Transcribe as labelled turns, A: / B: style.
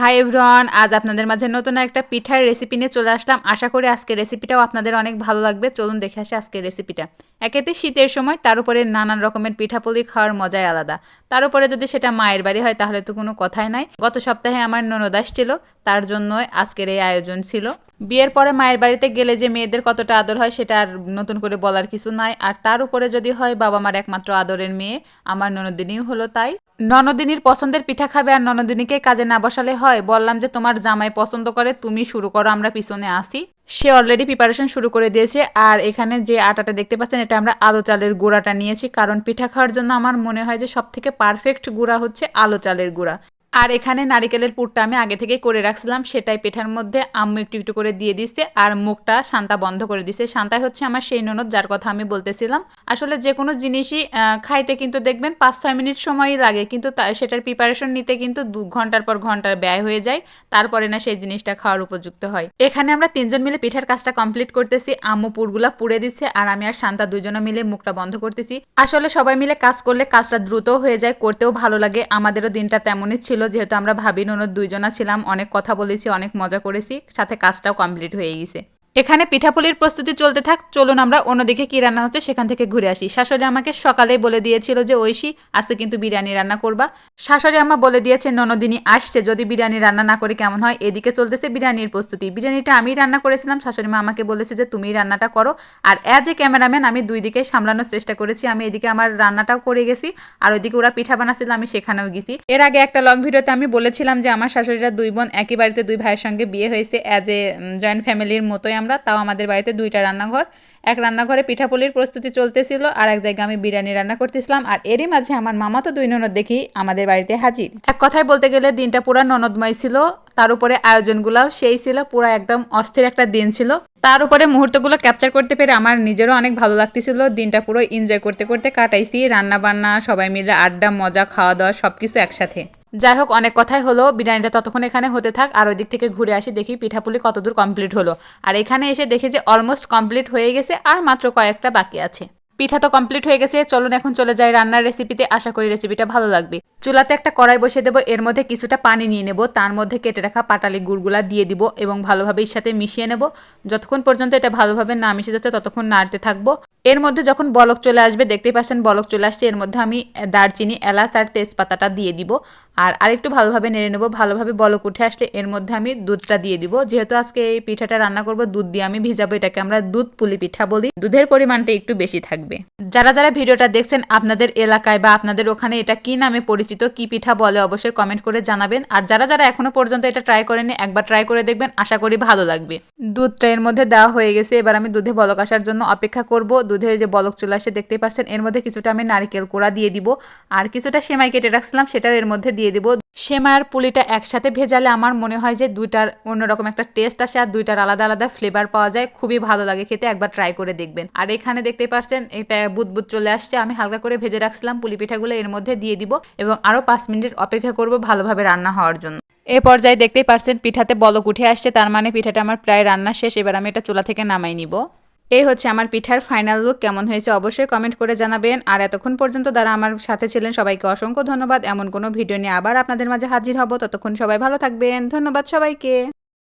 A: Hi everyone, আজ আপনাদের মাঝে নতুন একটা পিঠার রেসিপি নিয়ে চলে আসলাম। আশা করি আজকের রেসিপিটাও আপনাদের অনেক ভালো লাগবে। চলুন দেখে আসি আজকের রেসিপিটা একেতে শীতের সময়, তার উপরে নানান রকমের পিঠাপুলি খাওয়ার মজাই আলাদা। তার উপরে যদি সেটা মায়ের বাড়ি হয়, তাহলে তো কোনো কথাই নাই। গত সপ্তাহে আমার ননদাস ছিল, তার জন্য আজকের এই আয়োজন ছিল। বিয়ের পরে মায়ের বাড়িতে গেলে যে মেয়েদের কতটা আদর হয়, সেটা আর নতুন করে বলার কিছু নাই। আর তার উপরে যদি হয়, বাবা মার একমাত্র আদরের মেয়ে, আমার ননদিনীও হলো তাই। ননদিনীর পছন্দের পিঠা খাবে আর ননদিনীকে কাজে না বসালে হয়। বললাম যে তোমার জামাই পছন্দ করে, তুমি শুরু করো, আমরা পিছনে আসি। সে অলরেডি প্রিপারেশন শুরু করে দিয়েছে, আর এখানে যে আটাটা দেখতে পাচ্ছেন, এটা আমরা আলো চালের গুঁড়াটা নিয়েছি, কারণ পিঠা খাওয়ার জন্য আমার মনে হয় যে সব থেকে পারফেক্ট গুঁড়া হচ্ছে আলো চালের গুঁড়া। আর এখানে নারিকেলের পুরটা আমি আগে থেকে করে রাখছিলাম, সেটাই পিঠার মধ্যে আম্মু একটু একটু করে দিয়ে দিচ্ছে আর মুখটা শান্তা বন্ধ করে দিছে। শান্তাই হচ্ছে আমার সেই ননদ যার কথা আমি বলতেছিলাম। আসলে যে কোনো জিনিসই খাইতে কিন্তু দেখবেন পাঁচ ছয় মিনিট সময়ই লাগে, কিন্তু সেটার প্রিপারেশন নিতে কিন্তু দু ঘণ্টার পর ঘণ্টার ব্যয় হয়ে যায়, তারপরে না সেই জিনিসটা খাওয়ার উপযুক্ত হয়। এখানে আমরা তিনজন মিলে পিঠার কাজটা কমপ্লিট করতেছি, আম্মু পুরগুলা পুড়ে দিচ্ছে আর আমি আর শান্তা দুজনে মিলে মুখটা বন্ধ করতেছি। আসলে সবাই মিলে কাজ করলে কাজটা দ্রুত হয়ে যায়, করতেও ভালো লাগে, আমাদেরও দিনটা তেমনই ছিল। যেহেতু আমরা ভাবি ননদ দুইজনা ছিলাম, অনেক কথা বলেছি, অনেক মজা করেছি, সাথে কাজটাও কমপ্লিট হয়ে গেছে। এখানে পিঠাপুলির প্রস্তুতি চলতে থাক, চলুন আমরা অন্যদিকে কি রান্না হচ্ছে সেখান থেকে ঘুরে আসি। শাশুড়ি আমাকে সকালে বলে দিয়েছিল যে, ঐশী, আজকে কিন্তু বিরিয়ানি রান্না করবা। শাশুড়ি আমা বলে দিয়েছে, ননদিনী আসছে, যদি বিরিয়ানি রান্না না করে কেমন হয়? এদিকে চলতেছে বিরিয়ানির প্রস্তুতি। বিরিয়ানিটা আমি রান্না করেছিলাম, শাশুড়ি মা আমাকে বলেছে যে তুমি রান্নাটা করো। আর অ্যাজ এ ক্যামেরাম্যান আমি দুই দিকে সামলানোর চেষ্টা করেছি। আমি এদিকে আমার রান্নাটাও করে গেছি, আর ওইদিকে ওরা পিঠা বানাচ্ছিল, আমি সেখানেও গেছি। এর আগে একটা লং ভিডিওতে আমি বলেছিলাম যে, আমার শাশুড়িরা দুই বোন একই বাড়িতে দুই ভাইয়ের সঙ্গে বিয়ে হয়েছে অ্যাজ এ জয়েন্ট ফ্যামিলির মতোই আমরা তাও আমাদের বাড়িতে দুইটা রান্নাঘর। এক রান্নাঘরে পিঠাপুলির প্রস্তুতি চলতেছিল আর এক জায়গায় আমি বিরিয়ানি রান্না করতেছিলাম, আর এরই মাঝে আমার মামা তো দুই ননদ দেখি আমাদের বাড়িতে হাজির। এক কথায় বলতে গেলে দিনটা পুরো ননদময় ছিল, তার উপরে আয়োজনগুলাও সেই ছিল, পুরো একদম অস্থির একটা দিন ছিল। তার উপরে মুহূর্তগুলো ক্যাপচার করতে পেরে আমার নিজেরও অনেক ভালো লাগতেছিল, দিনটা পুরো এনজয় করতে করতে কাটাইছি রান্না বান্না সবাই মিলে আড্ডা, মজা খাওয়া দাওয়া সব কিছু একসাথে। যাই হোক, অনেক কথাই হলো। বিরিয়ানিটা ততক্ষণ এখানে হতে থাক, আর ওই দিক থেকে ঘুরে আসি, দেখি পিঠাপুলি কতদূর কমপ্লিট হলো। আর এখানে এসে দেখি যে অলমোস্ট কমপ্লিট হয়ে গেছে, আর মাত্র কয়েকটা বাকি আছে। পিঠা তো কমপ্লিট হয়ে গেছে, চলুন এখন চলে যাই রান্নার রেসিপিতে আশা করি রেসিপিটা ভালো লাগবে। চুলাতে একটা কড়াই বসিয়ে দেবো, এর মধ্যে কিছুটা পানি নিয়ে নেব, তার মধ্যে কেটে রাখা পাটালি গুড়গুলা দিয়ে দিব এবং ভালোভাবে এর সাথে মিশিয়ে নেব। যতক্ষণ পর্যন্ত এটা ভালোভাবে না মিশে যাচ্ছে, ততক্ষণ নাড়তে থাকব। এর মধ্যে যখন বলক চলে আসবে, দেখতেই পাচ্ছেন বলক চলে আসছে, এর মধ্যে আমি দারচিনি, এলাচ আর তেজপাতাটা দিয়ে দিব। আর আরেকটু ভালোভাবে নেড়ে নেব, ভালোভাবে বলক উঠে আসলে এর মধ্যে আমি দুধটা দিয়ে দিব। যেহেতু আজকে এই পিঠাটা রান্না করব, দুধ দিয়ে আমি ভিজাবো, এটাকে আমরা দুধ পুলি পিঠা বলি। দুধের পরিমাণটা একটু বেশি থাকবে। যারা যারা ভিডিওটা দেখছেন আপনাদের এলাকায় বা আপনাদের ওখানে এটা কি নামে পরিচিত, কি পিঠা বলে অবশ্যই কমেন্ট করে জানাবেন। আর যারা যারা এখনও পর্যন্ত এটা ট্রাই করেনি একবার ট্রাই করে দেখবেন, আশা করি ভালো লাগবে। দুধটা এর মধ্যে দেওয়া হয়ে গেছে। এবার আমি দুধে বলক আসার জন্য অপেক্ষা করব। দুধে যে বলক চলে আসে দেখতে পাচ্ছেন, এর মধ্যে কিছুটা আমি নারিকেল কোড়া দিয়ে দিব। আর কিছুটা সেমাই কেটে রাখছিলাম, সেটাও এর মধ্যে দিয়ে দিব। সেমাইয়ের পুলিটা একসাথে ভেজালে আমার মনে হয় যে দুইটার অন্যরকম একটা টেস্ট আসে আর দুইটার আলাদা আলাদা ফ্লেভার পাওয়া যায়। খুবই ভালো লাগে খেতে, একবার ট্রাই করে দেখবেন। আর এখানে দেখতে পাচ্ছেন এটা বুদবুদ চলে আসছে। আমি হালকা করে ভেজে রাখছিলাম, পুলি পিঠাগুলো এর মধ্যে দিয়ে দিব এবং আরও পাঁচ মিনিট অপেক্ষা করব ভালোভাবে রান্না হওয়ার জন্য। এ পর্যায়ে দেখতেই পারছেন, পিঠাতে বলক উঠে আসছে, তার মানে পিঠাটা আমার প্রায় রান্না শেষ। এবার আমি এটা চুলা থেকে নামাই নিব। এই হচ্ছে আমার পিঠার ফাইনাল লুক কেমন হয়েছে অবশ্যই কমেন্ট করে জানাবেন। আর এতক্ষণ পর্যন্ত দ্বারা আমার সাথে ছিলেন, সবাইকে অসংখ্য ধন্যবাদ। এমন কোনো ভিডিও নিয়ে আবার আপনাদের মাঝে হাজির হব। ততক্ষণ সবাই ভালো থাকবেন। ধন্যবাদ সবাইকে।